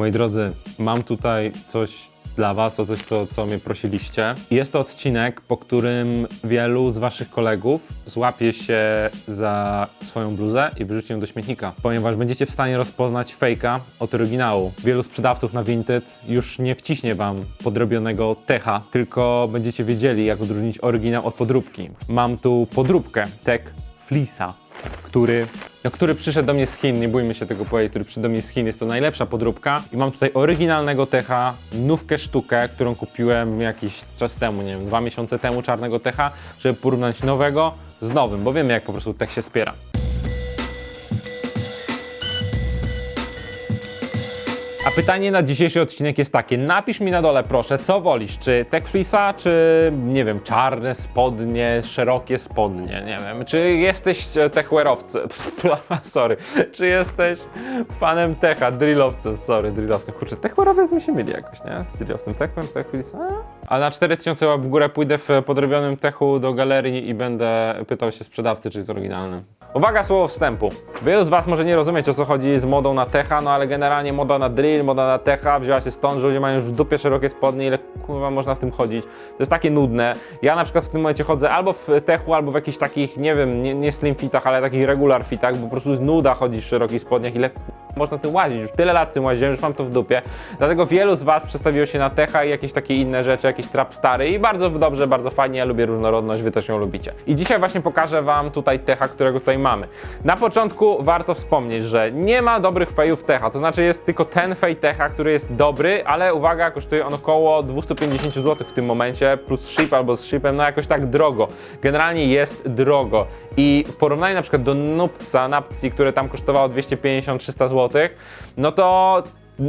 Moi drodzy, mam tutaj coś dla Was, o coś, co, co mnie prosiliście. Jest to odcinek, po którym wielu z Waszych kolegów złapie się za swoją bluzę i wyrzuci ją do śmietnika, ponieważ będziecie w stanie rozpoznać fejka od oryginału. Wielu sprzedawców na Vinted już nie wciśnie Wam podrobionego techa, tylko będziecie wiedzieli, jak odróżnić oryginał od podróbki. Mam tu podróbkę, tek Flisa który, no, który przyszedł do mnie z Chin, nie bójmy się tego powiedzieć, który przyszedł do mnie z Chin, jest to najlepsza podróbka i mam tutaj oryginalnego techa, nówkę sztukę, którą kupiłem jakiś czas temu, nie wiem, dwa miesiące temu, czarnego techa, żeby porównać nowego z nowym, bo wiemy jak po prostu tech się spiera. A pytanie na dzisiejszy odcinek jest takie. Napisz mi na dole proszę, co wolisz, czy Tech czy nie wiem, czarne spodnie, szerokie spodnie, nie wiem, czy jesteś e, techwearowcem, sorry, czy jesteś fanem techa, drillowcem, sorry, drillowcem, kurczę, techwearowiec mi się myli jakoś, nie, z drillowcem, techem, Tech Fleece, a? A na 4000 łap w górę pójdę w podrobionym techu do galerii i będę pytał się sprzedawcy, czy jest oryginalny. Uwaga, słowo wstępu. Wielu z Was może nie rozumieć o co chodzi z modą na techa, no ale generalnie moda na drill, moda na techa wzięła się stąd, że ludzie mają już w dupie szerokie spodnie, ile kurwa można w tym chodzić. To jest takie nudne. Ja na przykład w tym momencie chodzę albo w techu, albo w jakichś takich, nie wiem, nie, nie slim fitach, ale takich regular fitach, bo po prostu jest nuda chodzić w szerokich spodniach, ile można tym łazić. Już tyle lat tym łaziłem, już mam to w dupie. Dlatego wielu z Was przestawiło się na techa i jakieś takie inne rzeczy, jakiś trap stary i bardzo dobrze, bardzo fajnie, ja lubię różnorodność, Wy też ją lubicie. I dzisiaj właśnie pokażę Wam tutaj techa, którego tutaj mamy. Na początku warto wspomnieć, że nie ma dobrych fejów techa, to znaczy jest tylko ten fej techa, który jest dobry, ale uwaga, kosztuje on około 250 zł w tym momencie, plus ship albo z shipem, no jakoś tak drogo. Generalnie jest drogo. I w porównaniu na przykład do Nupca, Napcji, które tam kosztowało 250-300 zł, no to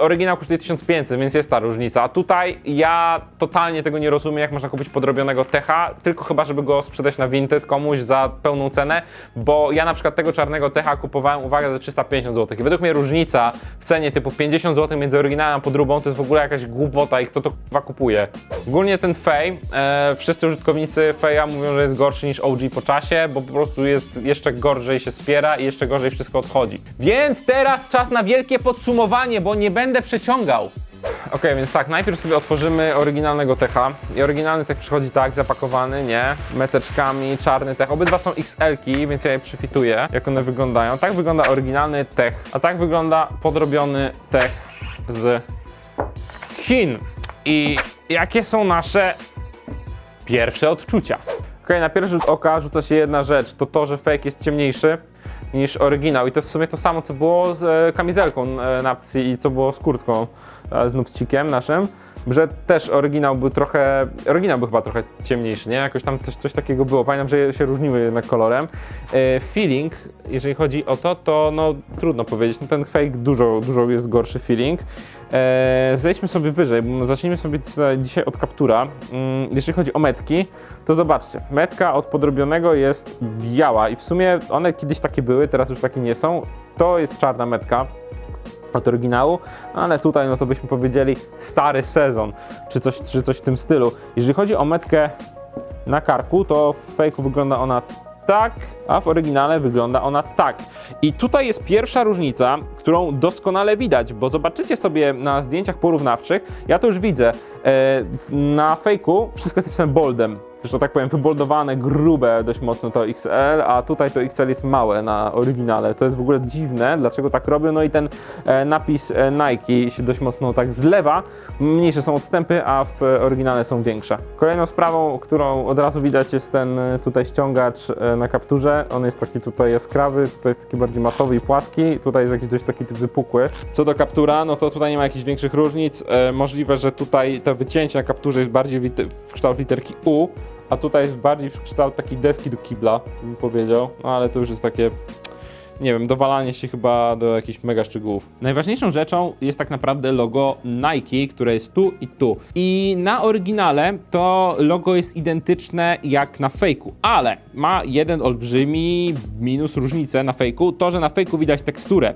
Oryginał kosztuje 1500, więc jest ta różnica. A tutaj ja totalnie tego nie rozumiem, jak można kupić podrobionego techa, tylko chyba, żeby go sprzedać na Vinted komuś za pełną cenę, bo ja na przykład tego czarnego techa kupowałem, uwaga, za 350 zł. I według mnie różnica w cenie typu 50 zł między oryginałem a podróbą to jest w ogóle jakaś głupota i kto to chyba kupuje. Ogólnie ten Fej, e, wszyscy użytkownicy Feja mówią, że jest gorszy niż OG po czasie, bo po prostu jest jeszcze gorzej się spiera i jeszcze gorzej wszystko odchodzi. Więc teraz czas na wielkie podsumowanie, bo nie będę przeciągał. Ok, więc tak, najpierw sobie otworzymy oryginalnego techa. I oryginalny tech przychodzi tak, zapakowany, nie? Meteczkami, czarny tech. Obydwa są XL-ki, więc ja je przyfituję, jak one wyglądają. Tak wygląda oryginalny tech, a tak wygląda podrobiony tech z Chin. I jakie są nasze pierwsze odczucia? Ok, na pierwszy rzut oka rzuca się jedna rzecz, to to, że fake jest ciemniejszy niż oryginał. I to w sumie to samo, co było z e, kamizelką e, Napcji i co było z kurtką e, z nupcikiem naszym. Że też oryginał był trochę, oryginał był chyba trochę ciemniejszy, nie? Jakoś tam coś, coś takiego było. Pamiętam, że się różniły jednak kolorem. E, feeling, jeżeli chodzi o to, to no trudno powiedzieć. No, ten fake dużo, dużo jest gorszy feeling. E, zejdźmy sobie wyżej, zacznijmy sobie dzisiaj od kaptura. Mm, jeżeli chodzi o metki, to zobaczcie, metka od podrobionego jest biała i w sumie one kiedyś takie były, teraz już takie nie są. To jest czarna metka od oryginału, ale tutaj no to byśmy powiedzieli stary sezon, czy coś, czy coś w tym stylu. Jeżeli chodzi o metkę na karku, to w fejku wygląda ona tak, a w oryginale wygląda ona tak. I tutaj jest pierwsza różnica, którą doskonale widać, bo zobaczycie sobie na zdjęciach porównawczych, ja to już widzę, e, na fejku wszystko jest napisane boldem, że tak powiem, wyboldowane, grube dość mocno to XL, a tutaj to XL jest małe na oryginale. To jest w ogóle dziwne, dlaczego tak robią. No i ten e, napis e, Nike się dość mocno tak zlewa. Mniejsze są odstępy, a w oryginale są większe. Kolejną sprawą, którą od razu widać jest ten e, tutaj ściągacz na kapturze. On jest taki tutaj jaskrawy, tutaj jest taki bardziej matowy i płaski. Tutaj jest jakiś dość taki wypukły. Co do kaptura, no to tutaj nie ma jakichś większych różnic. Możliwe, że tutaj to wycięcie na kapturze jest bardziej w kształt literki U, a tutaj jest bardziej w kształt takiej deski do kibla, bym powiedział, no ale to już jest takie, nie wiem, dowalanie się chyba do jakichś mega szczegółów. Najważniejszą rzeczą jest tak naprawdę logo Nike, które jest tu i tu. I na oryginale to logo jest identyczne jak na fejku, ale ma jeden olbrzymi minus, różnicę na fejku, to, że na fejku widać teksturę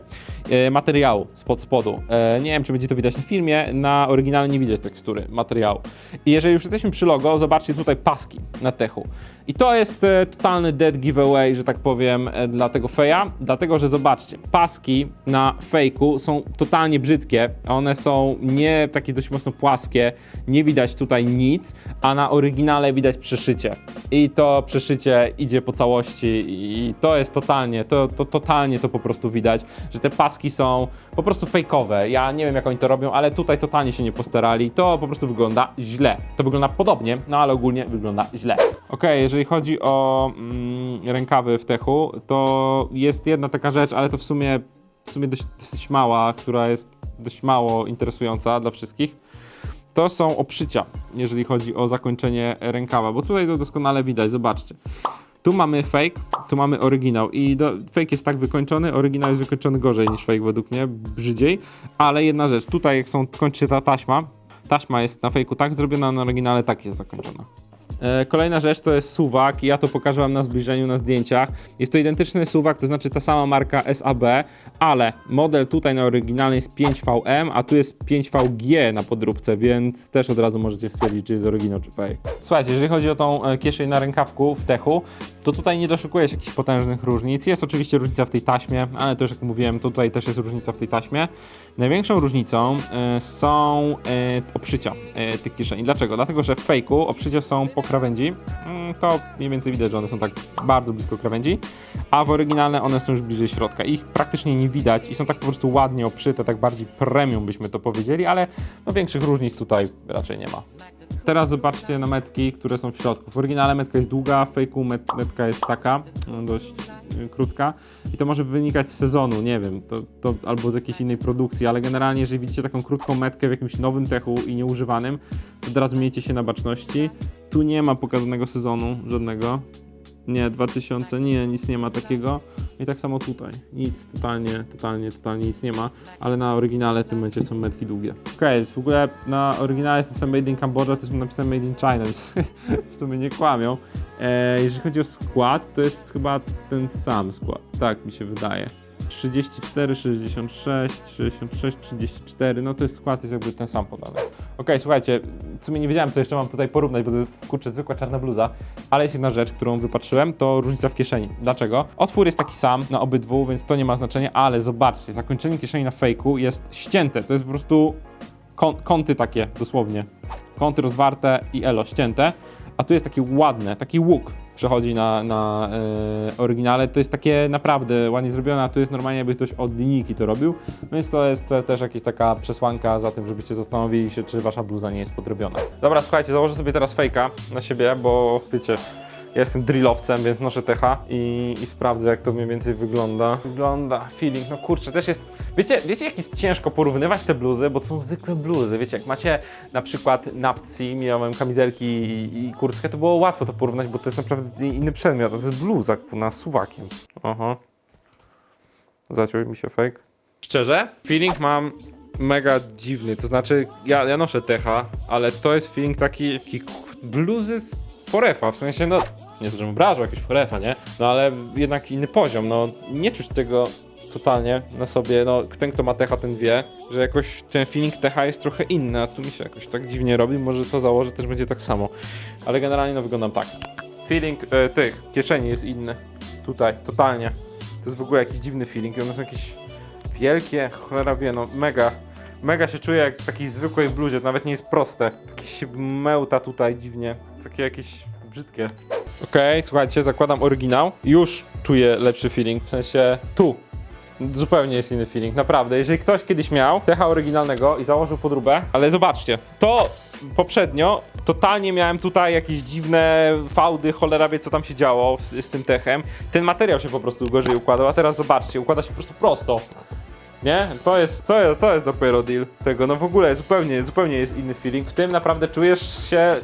e, materiału spod spodu. E, nie wiem, czy będzie to widać na filmie, na oryginale nie widać tekstury materiału. I jeżeli już jesteśmy przy logo, zobaczcie tutaj paski na techu. I to jest e, totalny dead giveaway, że tak powiem, e, dla tego feja, dlatego Dlatego, że zobaczcie, paski na fejku są totalnie brzydkie. One są nie takie dość mocno płaskie, nie widać tutaj nic, a na oryginale widać przeszycie. I to przeszycie idzie po całości i to jest totalnie, to, to totalnie to po prostu widać, że te paski są po prostu fejkowe. Ja nie wiem jak oni to robią, ale tutaj totalnie się nie postarali. To po prostu wygląda źle. To wygląda podobnie, no ale ogólnie wygląda źle. Okej, jeżeli chodzi o mm, rękawy w techu, to jest jedna taka rzecz, ale to w sumie, w sumie dość, dość mała, która jest dość mało interesująca dla wszystkich. To są oprzycia, jeżeli chodzi o zakończenie rękawa, bo tutaj to doskonale widać, zobaczcie. Tu mamy fake, tu mamy oryginał i do, fake jest tak wykończony, oryginał jest wykończony gorzej niż fake według mnie, brzydziej, ale jedna rzecz, tutaj jak są, kończy się ta taśma, taśma jest na fejku tak zrobiona, na oryginale tak jest zakończona. E, Kolejna rzecz to jest suwak. Ja to pokażę Wam na zbliżeniu, na zdjęciach. Jest to identyczny suwak, to znaczy ta sama marka SAB, ale model tutaj na oryginalnie jest 5VM, a tu jest 5VG na podróbce, więc też od razu możecie stwierdzić, czy jest oryginał, czy fake. Słuchajcie, jeżeli chodzi o tą e, kieszeń na rękawku w techu, to tutaj nie doszukuje się jakichś potężnych różnic. Jest oczywiście różnica w tej taśmie, ale to już jak mówiłem, tutaj też jest różnica w tej taśmie. Największą różnicą e, są oprzycia tych kieszeni. Dlaczego? Dlatego, że w fejku oprzycia są po krawędzi. Mm, To mniej więcej widać, że one są tak bardzo blisko krawędzi, a w oryginalne one są już bliżej środka. Ich praktycznie nie widać i są tak po prostu ładnie oprzyte, tak bardziej premium byśmy to powiedzieli, ale no większych różnic tutaj raczej nie ma. Teraz zobaczcie na metki, które są w środku. W oryginale metka jest długa, w fejku met, metka jest taka, no, dość y, krótka. I to może wynikać z sezonu, nie wiem, to, to, albo z jakiejś innej produkcji, ale generalnie jeżeli widzicie taką krótką metkę w jakimś nowym techu i nieużywanym, to od razu miejcie się na baczności. Tu nie ma pokazanego sezonu żadnego. Nie, 2000, nie, nic nie ma takiego. I tak samo tutaj. Nic, totalnie, totalnie, totalnie nic nie ma. Ale na oryginale w tym momencie są metki długie. Okej, w ogóle na oryginale jest napisane Made in Cambodia, to jest napisane Made in China, więc w sumie nie kłamią. E, jeżeli chodzi o skład, to jest chyba ten sam skład. Tak mi się wydaje. 34, 66, 66, 34, no to jest skład jest jakby ten sam podany. Okej, słuchajcie, w sumie nie wiedziałem co jeszcze mam tutaj porównać, bo to jest kurczę zwykła czarna bluza, ale jest jedna rzecz, którą wypatrzyłem, to różnica w kieszeni. Dlaczego? Otwór jest taki sam na obydwu, więc to nie ma znaczenia, ale zobaczcie, zakończenie kieszeni na fejku jest ścięte, to jest po prostu kąt, kąty takie dosłownie. Kąty rozwarte i elo ścięte, a tu jest taki ładne, taki łuk przechodzi na, na e, oryginale. To jest takie naprawdę ładnie zrobione, a tu jest normalnie jakby ktoś od linijki to robił, więc to jest też jakaś taka przesłanka za tym, żebyście zastanowili się, czy wasza bluza nie jest podrobiona. Dobra, słuchajcie, założę sobie teraz fejka na siebie, bo wiecie, ja jestem drillowcem, więc noszę techa i, i sprawdzę, jak to mniej więcej wygląda. Wygląda, feeling, no kurczę, też jest... Wiecie, wiecie, jak jest ciężko porównywać te bluzy, bo to są zwykłe bluzy, wiecie, jak macie na przykład napci, miałem kamizelki i, i kurtkę, to było łatwo to porównać, bo to jest naprawdę inny przedmiot, to jest bluza na suwakiem. Aha. Zaciął mi się fake. Szczerze, feeling mam mega dziwny, to znaczy ja, ja noszę techa, ale to jest feeling taki, taki bluzy z forefa, w sensie no, nie to, żebym obrażał jakiegoś forefa, nie? No ale jednak inny poziom, no nie czuć tego totalnie na sobie, no ten kto ma techa ten wie, że jakoś ten feeling techa jest trochę inny, a tu mi się jakoś tak dziwnie robi, może to założę też będzie tak samo, ale generalnie no wyglądam tak. Feeling e, tych kieszeni jest inny, tutaj, totalnie. To jest w ogóle jakiś dziwny feeling one są jakieś wielkie, cholera wie, no mega, mega się czuję jak w takiej zwykłej bluzie, to nawet nie jest proste. Takie się mełta tutaj dziwnie, takie jakieś brzydkie. Okej, słuchajcie, zakładam oryginał. Już czuję lepszy feeling, w sensie tu. Zupełnie jest inny feeling, naprawdę. Jeżeli ktoś kiedyś miał techa oryginalnego i założył podróbę, ale zobaczcie, to poprzednio totalnie miałem tutaj jakieś dziwne fałdy, cholera wie co tam się działo z tym techem. Ten materiał się po prostu gorzej układał, a teraz zobaczcie, układa się po prostu prosto. Nie? To jest, to jest, to jest dopiero deal tego. No w ogóle zupełnie, zupełnie jest inny feeling. W tym naprawdę czujesz się,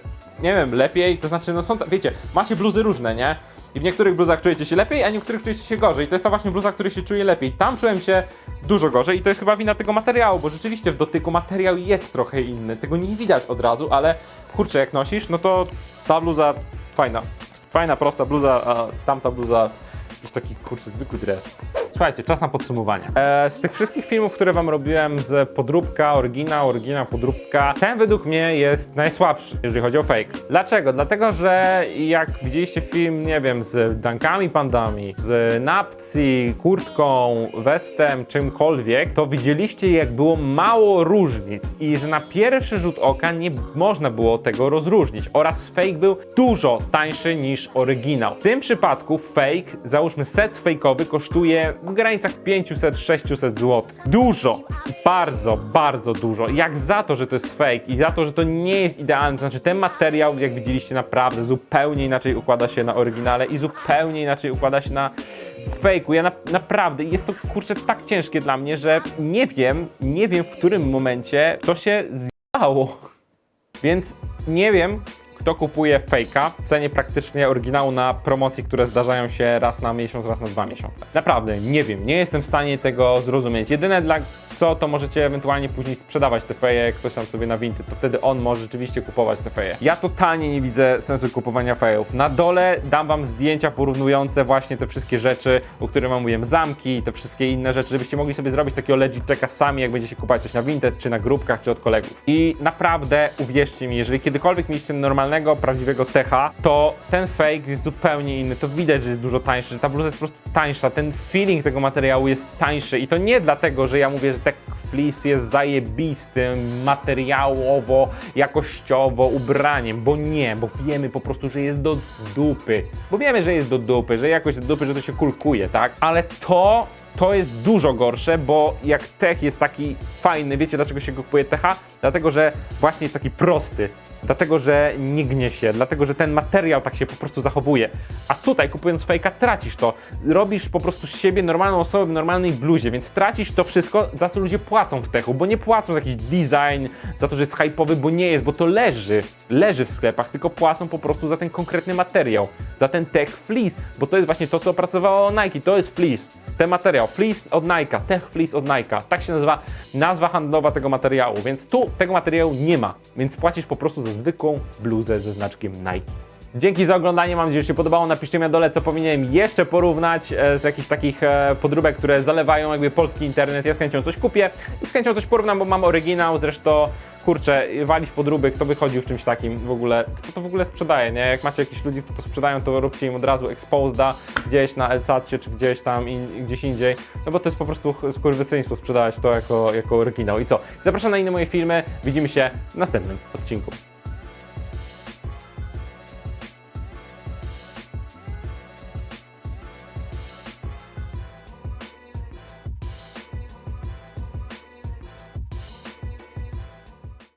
nie wiem, lepiej. To znaczy, no są, wiecie, macie bluzy różne, nie? I w niektórych bluzach czujecie się lepiej, a w niektórych czujecie się gorzej. To jest ta właśnie bluza, której się czuję lepiej. Tam czułem się dużo gorzej i to jest chyba wina tego materiału, bo rzeczywiście w dotyku materiał jest trochę inny. Tego nie widać od razu, ale kurczę, jak nosisz, no to ta bluza fajna. Fajna, prosta bluza, a tamta bluza jakiś taki kurczę zwykły dres. Słuchajcie, czas na podsumowanie. E, z tych wszystkich filmów, które wam robiłem z podróbka, oryginał, oryginał, podróbka, ten według mnie jest najsłabszy, jeżeli chodzi o fake. Dlaczego? Dlatego, że jak widzieliście film, nie wiem, z dankami pandami, z napcji, kurtką, westem, czymkolwiek, to widzieliście jak było mało różnic i że na pierwszy rzut oka nie można było tego rozróżnić oraz fake był dużo tańszy niż oryginał. W tym przypadku fake, załóżmy set fake'owy kosztuje w granicach 500-600 zł. Dużo, bardzo, bardzo dużo. Jak za to, że to jest fake i za to, że to nie jest idealny, to znaczy ten materiał, jak widzieliście, naprawdę zupełnie inaczej układa się na oryginale i zupełnie inaczej układa się na fejku. Ja na, naprawdę, jest to kurczę tak ciężkie dla mnie, że nie wiem, nie wiem w którym momencie to się zjechało. Więc nie wiem, kto kupuje fejka w cenie praktycznie oryginału na promocji, które zdarzają się raz na miesiąc, raz na dwa miesiące. Naprawdę, nie wiem, nie jestem w stanie tego zrozumieć. Jedyne dla co, to możecie ewentualnie później sprzedawać te feje, ktoś tam sobie na winty, to wtedy on może rzeczywiście kupować te feje. Ja totalnie nie widzę sensu kupowania fejów. Na dole dam wam zdjęcia porównujące właśnie te wszystkie rzeczy, o których wam mówiłem, zamki i te wszystkie inne rzeczy, żebyście mogli sobie zrobić takiego legit checka sami, jak będziecie kupować coś na Vinted, czy na grupkach, czy od kolegów. I naprawdę, uwierzcie mi, jeżeli kiedykolwiek mieliście normalnego, prawdziwego techa, to ten fake jest zupełnie inny. To widać, że jest dużo tańszy, ta bluza jest po prostu tańsza, ten feeling tego materiału jest tańszy i to nie dlatego, że ja mówię, że Tech Fleece jest zajebistym materiałowo, jakościowo ubraniem, bo nie, bo wiemy po prostu, że jest do dupy. Bo wiemy, że jest do dupy, że jakość do dupy, że to się kulkuje, tak? Ale to to jest dużo gorsze, bo jak tech jest taki fajny, wiecie dlaczego się go kupuje techa? Dlatego, że właśnie jest taki prosty. Dlatego, że nie gnie się, dlatego, że ten materiał tak się po prostu zachowuje. A tutaj kupując fejka tracisz to. Robisz po prostu z siebie normalną osobę w normalnej bluzie, więc tracisz to wszystko, za co ludzie płacą w techu, bo nie płacą za jakiś design, za to, że jest hype'owy, bo nie jest, bo to leży, leży w sklepach, tylko płacą po prostu za ten konkretny materiał, za ten tech fleece, bo to jest właśnie to, co opracowało Nike, to jest fleece, ten materiał, fleece od Nike, tech fleece od Nike, tak się nazywa nazwa handlowa tego materiału, więc tu tego materiału nie ma, więc płacisz po prostu za zwykłą bluzę ze znaczkiem Nike. Dzięki za oglądanie, mam nadzieję, że się podobało. Napiszcie mi na dole, co powinienem jeszcze porównać e, z jakichś takich e, podróbek, które zalewają jakby polski internet. Ja z chęcią coś kupię i z chęcią coś porównam, bo mam oryginał, zresztą kurczę, walić podróby, kto wychodził w czymś takim w ogóle, kto to w ogóle sprzedaje, nie? Jak macie jakichś ludzi, którzy to sprzedają, to róbcie im od razu exposeda gdzieś na Elcacie, czy gdzieś tam, in, gdzieś indziej, no bo to jest po prostu skurwysyństwo sprzedawać to jako, jako oryginał. I co? Zapraszam na inne moje filmy, widzimy się w następnym odcinku.